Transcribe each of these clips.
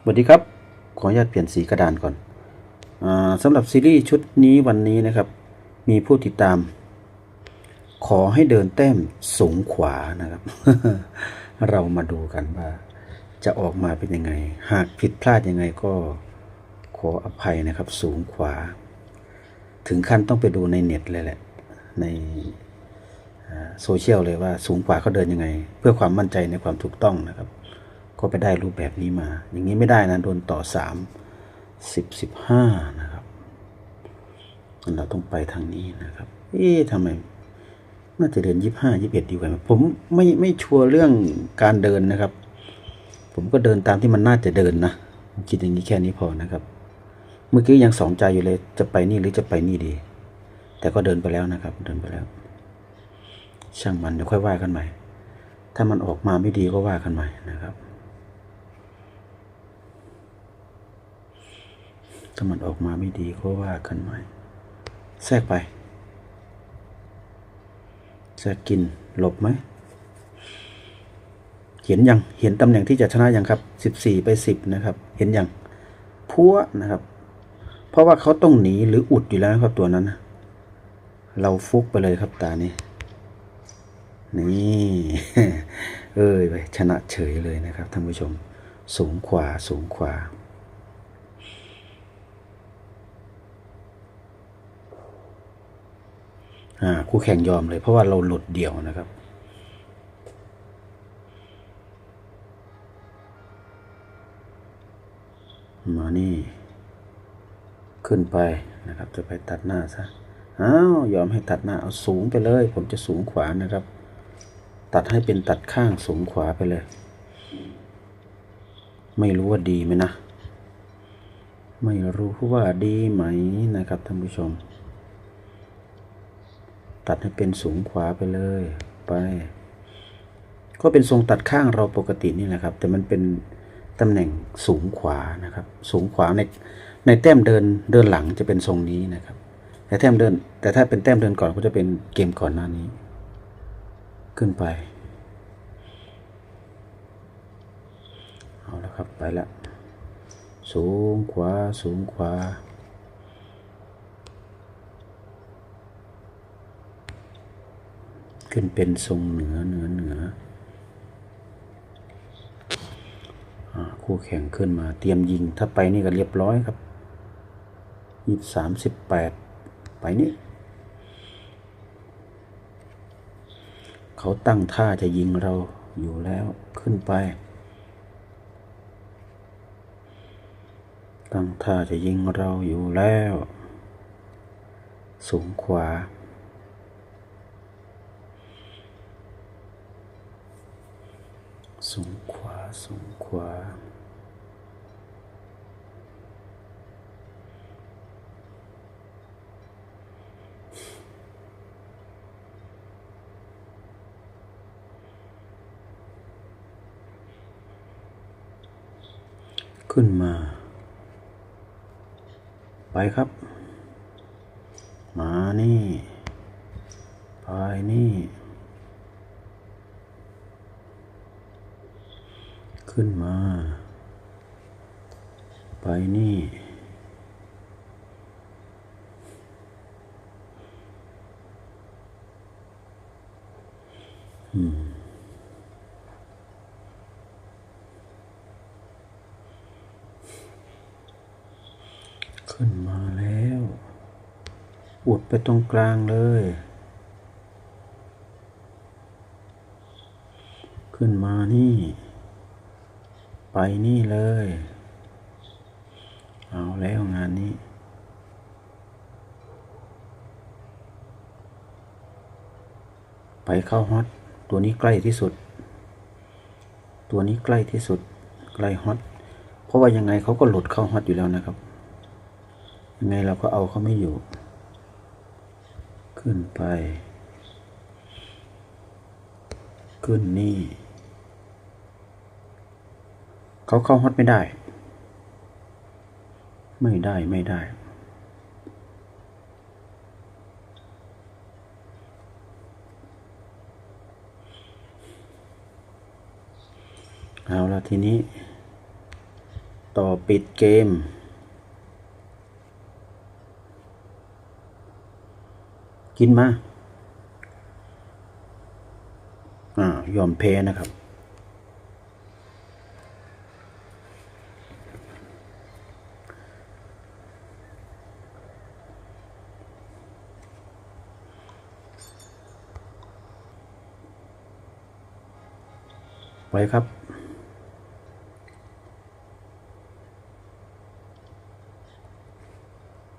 สวัสดีครับ ขออนุญาตเปลี่ยนสีกระดานก่อนอสำหรับซีรีส์ชุดนี้วันนี้นะครับ มีผู้ติดตาม ขอให้เดินแต้มสูงขวานะครับ เรามาดูกันว่า จะออกมาเป็นยังไง หากผิดพลาดยังไงก็ขออภัยนะครับ สูงขวา ถึงขั้นต้องไปดูในเน็ตเลยแหละ ใน โซเชียลเลยว่าสูงขวาเขาเดินยังไง เพื่อความมั่นใจในความถูกต้องนะครับ ก็ไปได้รูปแบบนี้มา อย่างนี้ไม่ได้นะโดนต่อสามสิบสิบห้านะครับเราต้องไปทางนี้นะครับ เอ๊ะทำไมน่าจะเดินยี่ห้ายี่สิบเอ็ดดีกว่าผมไม่ไม่ชัวร์เรื่องการเดินนะครับ ผมก็เดินตามที่มันน่าจะเดินนะคิดอย่างนี้แค่นี้พอนะครับ เมื่อกี้ยังสองใจอยู่เลยจะไปนี่หรือจะไปนี่ดี แต่ก็เดินไปแล้วนะครับ เดินไปแล้ว ช่างมันเดี๋ยวค่อยว่ากันใหม่ ถ้ามันออกมาไม่ดีก็ว่ากันใหม่นะครับ ถ้ามันออกมาไม่ดีก็ว่ากันใหม่ แทรกไป แทรกกินหลบไหม เห็นยัง เห็นตำแหน่งที่จะชนะยังครับสิบสี่ไปสิบนะครับ เห็นยังพัวนะครับ เพราะว่าเขาต้องหนีหรืออุดอยู่แล้วนะครับตัวนั้น เราฟุกไปเลยครับตานี้ นี่เอ้ยไปชนะเฉยเลยนะครับท่านผู้ชมสูงขวาสูงขวาอ่าคู่แข่งยอมเลยเพราะว่าเราหลุดเดี่ยวนะครับ มานี่ ขึ้นไปนะครับ จะไปตัดหน้าซะอ้าวยอมให้ตัดหน้าเอาสูงไปเลย ผมจะสูงขวานะครับ ตัดให้เป็นตัดข้างสูงขวาไปเลย ไม่รู้ว่าดีไหมนะ ไม่รู้ว่าดีไหมนะครับท่านผู้ชม ตัดให้เป็นสูงขวาไปเลย ไป ก็เป็นทรงตัดข้างเราปกตินี่แหละครับ แต่มันเป็นตำแหน่งสูงขวานะครับ สูงขวาในในแต้มเดินเดินหลังจะเป็นทรงนี้นะครับ แต่แต้มเดิน แต่ถ้าเป็นแต้มเดินก่อนก็จะเป็นเกมก่อนหน้านี้ ขึ้นไป เอาละ ครับไปละ สูงขวาสูงขวาขึ้นเป็นทรงเหนือเหนือเหนือคู่แข่งขึ้นมาเตรียมยิง ถ้าไปนี่ก็เรียบร้อยครับยี่สามสิบแปดไปนี่ เขาตั้งท่าจะยิงเราอยู่แล้วขึ้นไป ตั้งท่าจะยิงเราอยู่แล้ว สูงขวา สูงขวา สูงขวา ขึ้นมา ไปครับ มานี่ ไปนี่ ขึ้นมา ไปนี่ อืม ขึ้นมาแล้วอุดไปตรงกลางเลย ขึ้นมานี่ ไปนี่เลย เอาแล้วงานนี้ไปเข้าฮอต ตัวนี้ใกล้ที่สุด ตัวนี้ใกล้ที่สุด ใกล้ฮอต เพราะว่ายังไงเขาก็หลุดเข้าฮอตอยู่แล้วนะครับ ยังไงเราก็เอาเขาไม่อยู่ ขึ้นไป ขึ้นนี่ เขาเข้าฮอตไม่ได้ ไม่ได้ไม่ได้ เอาละทีนี้ ต่อปิดเกม กินมาอ่ายอมแพ้นะครับ ไปครับ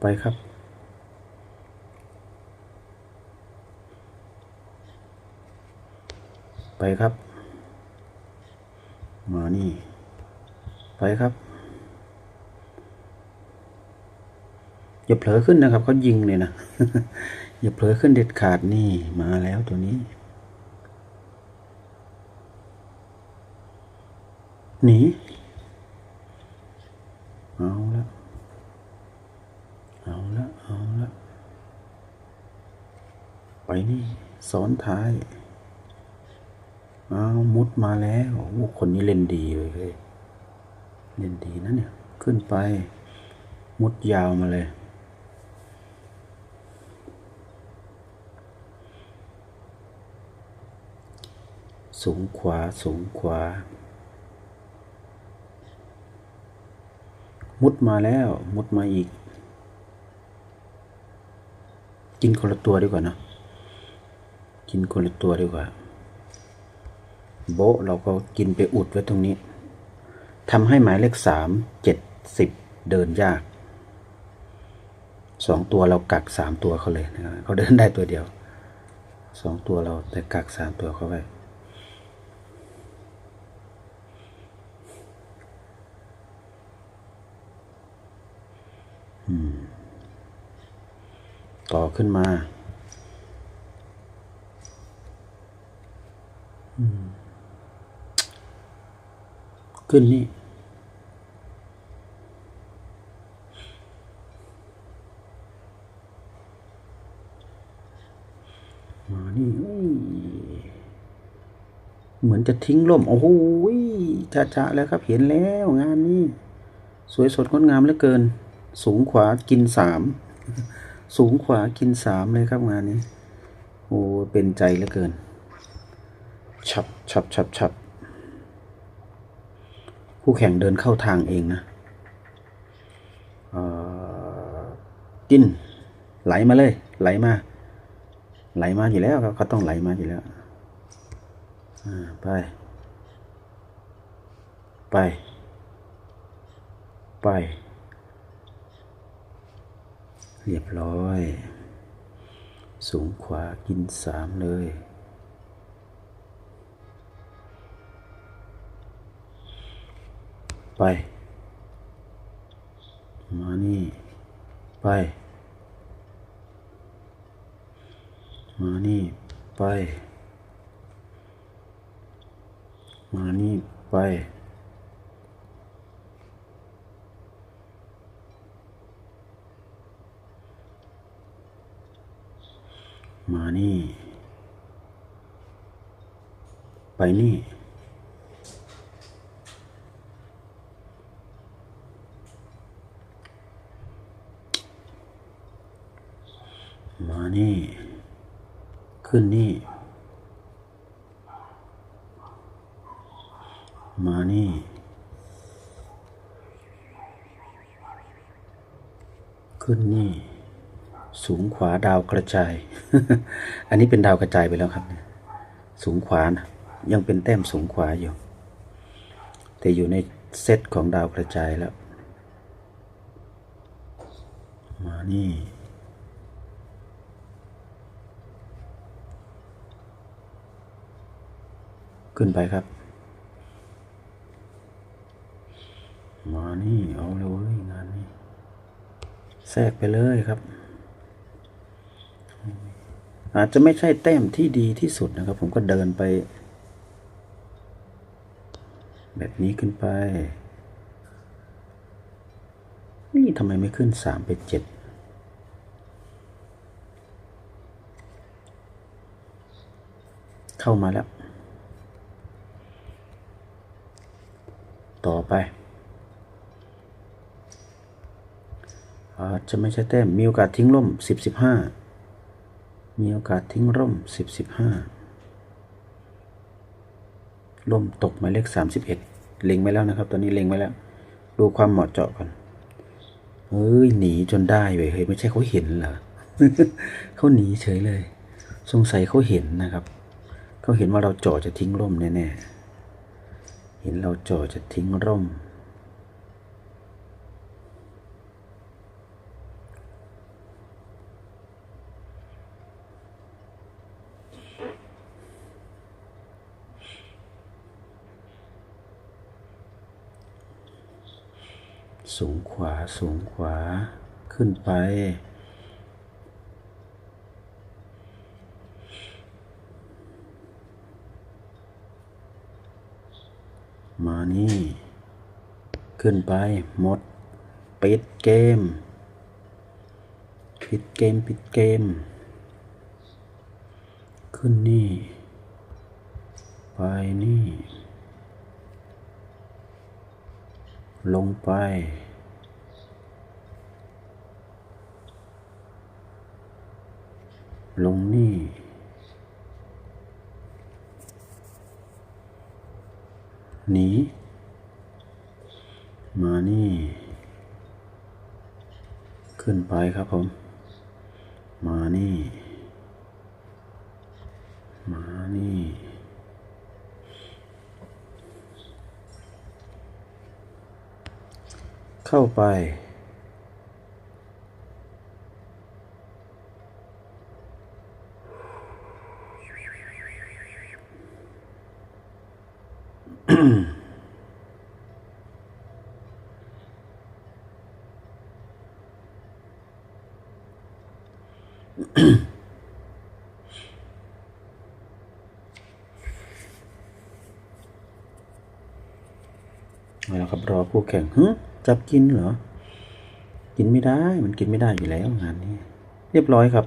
ไปครับ ไป ครับ มานี่ ไปครับ อย่าเผลอขึ้นนะครับเขายิงเลยนะ อย่าเผลอขึ้นเด็ดขาดนี่มาแล้วตัวนี้ หนีเอาละเอาละเอาละไปนี่ซ้อนท้าย อ้าวมุดมาแล้วโอ้คนนี้เล่นดีเลยเฮ้ยเล่นดีนะเนี่ย ขึ้นไป มุดยาวมาเลย สูงขวาสูงขวา มุดมาแล้ว มุดมาอีก กินคนละตัวดีกว่านะกินคนละตัวดีกว่า โบเราก็กินไปอุดไว้ตรงนี้ทำให้หมายเลขสามเจ็ดสิบเดินยากสองตัวเรากักสามตัวเขาเลยนะครับเขาเดินได้ตัวเดียวสองตัวเราแต่กักสามตัวเขาไว้ต่อขึ้นมา ขึ้นนี่ มานี่เหมือนจะทิ้งล่ม โอ้โหจ้าจ้าแล้วครับ เห็นแล้วงานนี้ สวยสดงดงามเหลือเกิน สูงขวากินสาม สูงขวากินสามเลยครับงานนี้ โอ้เป็นใจเหลือเกิน ฉับฉับฉับฉับ คู่แข่งเดินเข้าทางเองนะกินไหลมาเลย ไหลมา ไหลมาอยู่แล้วครับเขาต้องไหลมาอยู่แล้วไป ไป ไป เรียบร้อย สูงขวากินสามเลย ไป มานี่ ไป มานี่ ไป มานี่ ไป มานี่ ไปนี่ มานี่ ขึ้นนี่ มานี่ ขึ้นนี่ สูงขวาดาวกระจาย อันนี้เป็นดาวกระจายไปแล้วครับ สูงขวานะยังเป็นแต้มสูงขวาอยู่ แต่อยู่ในเซตของดาวกระจายแล้ว มานี่ ขึ้นไปครับ มานี่ เอาเลยเว้ยงานนี้ แทรกไปเลยครับ อาจจะไม่ใช่แต้มที่ดีที่สุดนะครับ ผมก็เดินไป แบบนี้ขึ้นไป นี่ทำไมไม่ขึ้นสามไปเจ็ดเข้ามาแล้ว ไป อาจจะไม่ใช่แต้ม มีโอกาสทิ้งร่มสิบสิบห้ามีโอกาสทิ้งร่มสิบสิบห้าร่มตกหมายเลขสามสิบเอ็ดเล็งไว้แล้วนะครับ ตอนนี้เล็งไว้แล้ว ดูความเหมาะเจาะก่อนเฮ้ยหนีจนได้เว้ยเฮ้ยไม่ใช่เขาเห็นเหรอเขาหนีเฉยเลย สงสัยเขาเห็นนะครับ เขาเห็นว่าเราเจาะจะทิ้งร่มแน่ๆ เห็นเราจาะจะทิ้งร่ม สูงขวาสูงขวาขึ้นไป มานี่ ขึ้นไป หมด ปิดเกม ปิดเกม ปิดเกม ขึ้นนี่ ไปนี่ ลงไป ลงนี่หนี มานี่ ขึ้น ไปครับผม มานี่ มานี่ เข้าไปเอาละครับรอผู้ แข่งฮึจับกินเหรอ กินไม่ได้ มันกินไม่ได้อยู่แล้วงานนี้ เรียบร้อยครับ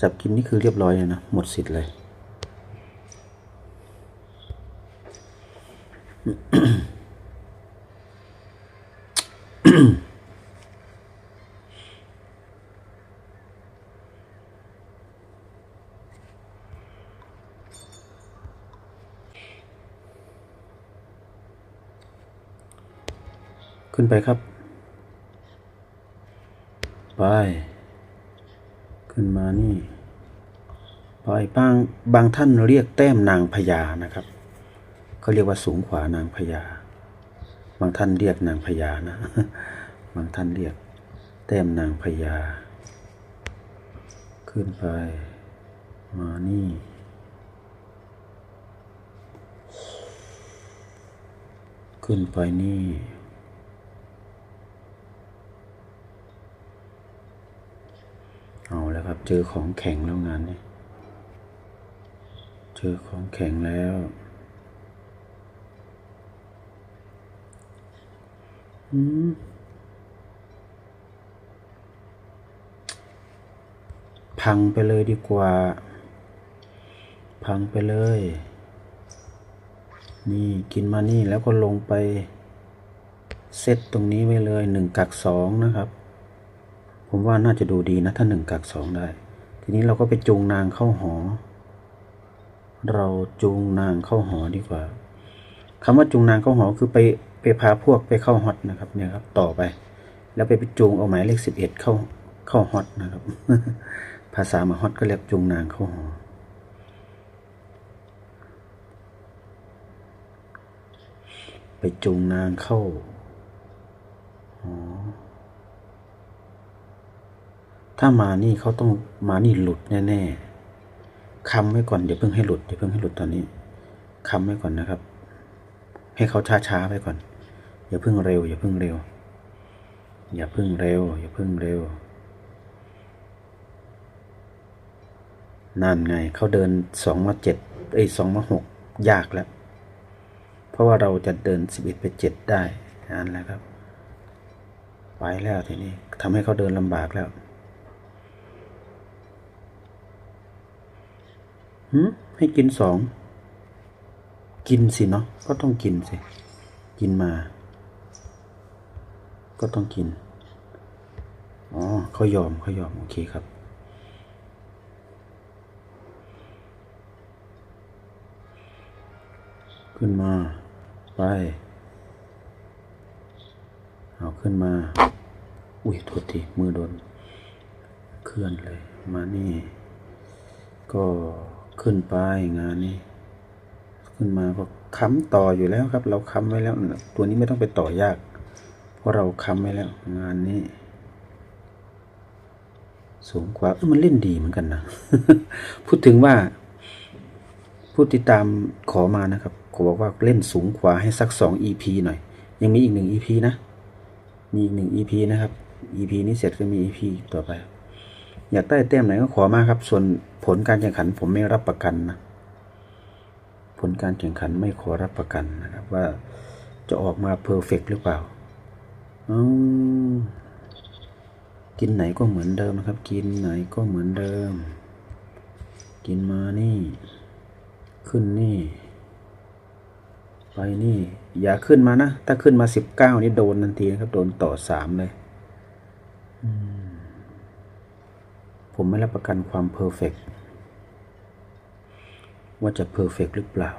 จับกินนี่คือเรียบร้อยเลยนะ หมดสิทธิ์เลย ขึ้นไปครับ ไป ขึ้นมานี่ ไปบางบางท่านเรียกแต้มนางพญานะครับเขาเรียกว่าสูงขวานางพญา บางท่านเรียกนางพญานะ บางท่านเรียกแต้มนางพญา ขึ้นไป มานี่ขึ้นไปนี่ เอาแล้ว ครับ เจอของแข็งแล้วงานนี้เจอของแข็งแล้ว อืมพังไปเลยดีกว่า พังไปเลย นี่กินมานี่แล้วก็ลงไป เซตตรงนี้ไว้เลยหนึ่งกักสองนะครับ ผมว่าน่าจะดูดีนะถ้าหนึ่งกักสองได้ ทีนี้เราก็ไปจูงนางเข้าหอ เราจูงนางเข้าหอดีกว่าคำว่าจูงนางเข้าหอคือไปไปพาพวกไปเข้าฮอตนะครับเนี่ยครับ ต่อไป แล้วไปไปจูงเอาหมายเลขสิบเอ็ดเข้าเข้าฮอตนะครับ ภาษามาฮอตก็เรียกจูงนางเข้าหอไปจูงนางเข้าหอ ถ้ามานี่เขาต้องมานี่หลุดแน่ๆคำไว้ก่อนอย่าเพิ่งให้หลุดอย่าเพิ่งให้หลุดตอนนี้คำไว้ก่อนนะครับ ให้เขาช้าๆไว้ก่อน อย่าเพิ่งเร็ว อย่าเพิ่งเร็ว อย่าเพิ่งเร็ว อย่าเพิ่งเร็วนั่นไงเขาเดินสองมาเจ็ดเอ้ยสองมาหกยากแล้ว เพราะว่าเราจะเดินสิบเอ็ดไปเจ็ดได้นั่นแหละครับ ไปแล้วทีนี้ทำให้เขาเดินลำบากแล้ว หืให้กินสอง กินสิเนาะ ก็ต้องกินสิ กินมา ก็ต้องกิน อ๋อเขายอมเขายอม โอเคครับ ขึ้นมา ไป เอาขึ้นมา อุ้ยโทษที มือโดน เคลื่อนเลย มานี่ ก็ ขึ้นไปงานนี้ ขึ้นมาก็ค้ำต่ออยู่แล้วครับ เราค้ำไว้แล้ว ตัวนี้ไม่ต้องไปต่อยาก เพราะเราค้ำไว้แล้ว งานนี้ สูงกว่าเออมันเล่นดีเหมือนกันนะ พูดถึงว่า ผู้ติดตามขอมานะครับขอบอกว่าเล่นสูงกว่าให้สักสอง EP หน่อย ยังมีอีกหนึ่ง EP นะ มีอีกหนึ่ง EP นะครับ EP นี้เสร็จก็มี EP ต่อไป อยากได้แต้มไหนก็ขอมาครับ ส่วนผลการแข่งขันผมไม่รับประกันนะผลการแข่งขันไม่ขอรับประกันนะครับ ว่าจะออกมาเพอร์เฟกหรือเปล่าอกินไหนก็เหมือนเดิมนะครับ กินไหนก็เหมือนเดิม กินมานี่ ขึ้นนี่ ไปนี่ อย่าขึ้นมานะ ถ้าขึ้นมาสิบเก้านี่โดนทันทีนะครับ โดนต่อสามเลย อืม ผมไม่รับประกันความเพอร์เฟกว่าจะเพอร์เฟกหรือเปล่า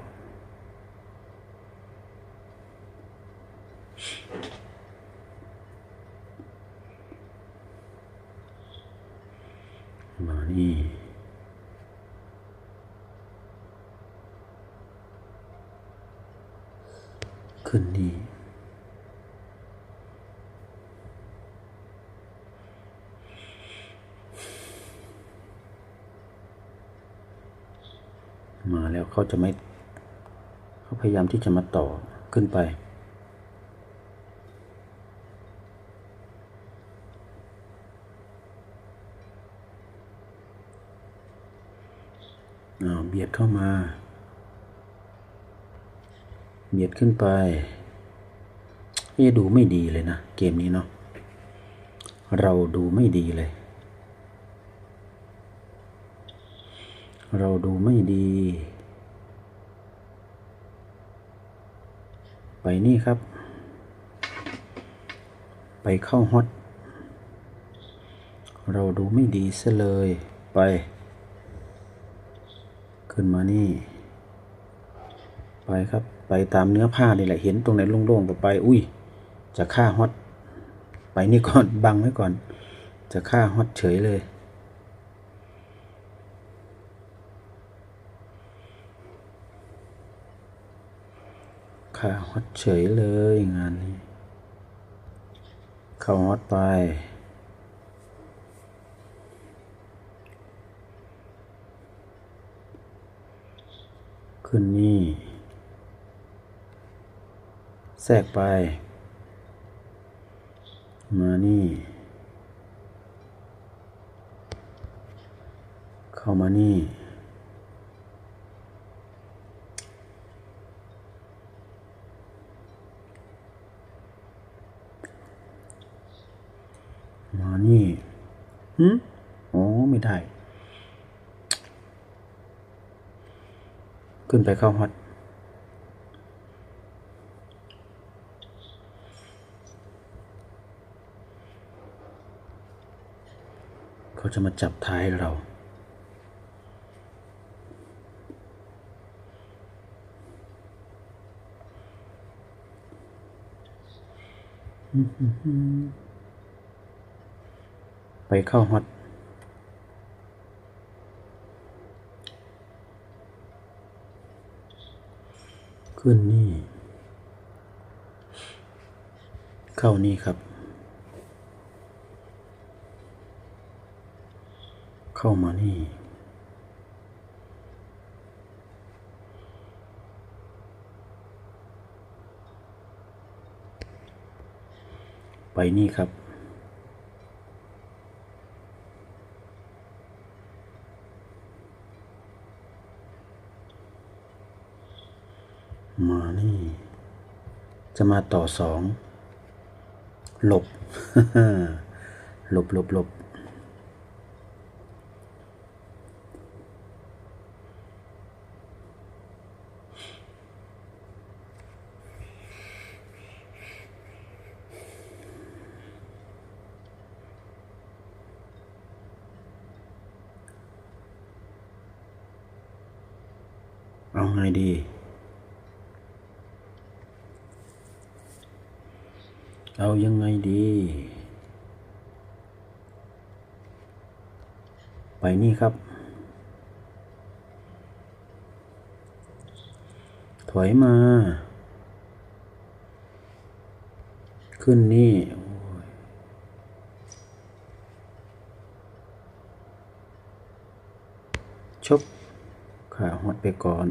มานี่ขึ้นนี่ มาแล้ว เขาจะไม่เขาพยายามที่จะมาต่อขึ้นไปอ้าเบียดเข้ามา เบียดขึ้นไปเอ๊ดูไม่ดีเลยนะ เกมนี้เนาะเราดูไม่ดีเลย เราดูไม่ดี ไปนี่ครับ ไปเข้าฮอต เราดูไม่ดีซะเลยไป ขึ้นมานี่ ไปครับ ไปตามเนื้อผ้านี่แหละ เห็นตรงไหนโล่งๆไปไป อุ้ย จะฆ่าฮอต ไปนี่ก่อน บังไว้ก่อน จะฆ่าฮอตเฉยเลย ฆ่าฮอตเฉยเลยงานนี้ เข้าฮอตไป ขึ้นนี่ แทรกไป มานี่ เข้ามานี่ มานี่ หืมอ๋อ ไม่ได้ ขึ้นไปเข้าฮอตเขาจะมาจับท้ายเรา ไปเข้าฮอตขึ้นนี่ เข้านี่ครับ เข้ามานี่ ไปนี่ครับ จะมาต่อสองหลบ หลบหลบหลบเอาไงดี เอายังไงดี ไปนี่ครับ ถอยมา ขึ้นนี่โอ้ยชบขาหดไปก่อน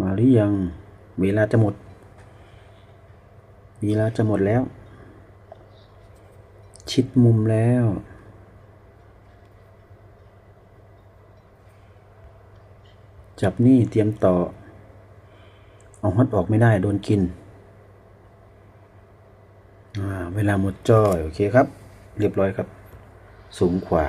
มาหรือยัง เวลาจะหมด เวลาจะหมดแล้ว ชิดมุมแล้ว จับนี่เตรียมต่อ เอาฮอตออกไม่ได้โดนกิน เวลาหมดจอย โอเคครับ เรียบร้อยครับ สูงขวา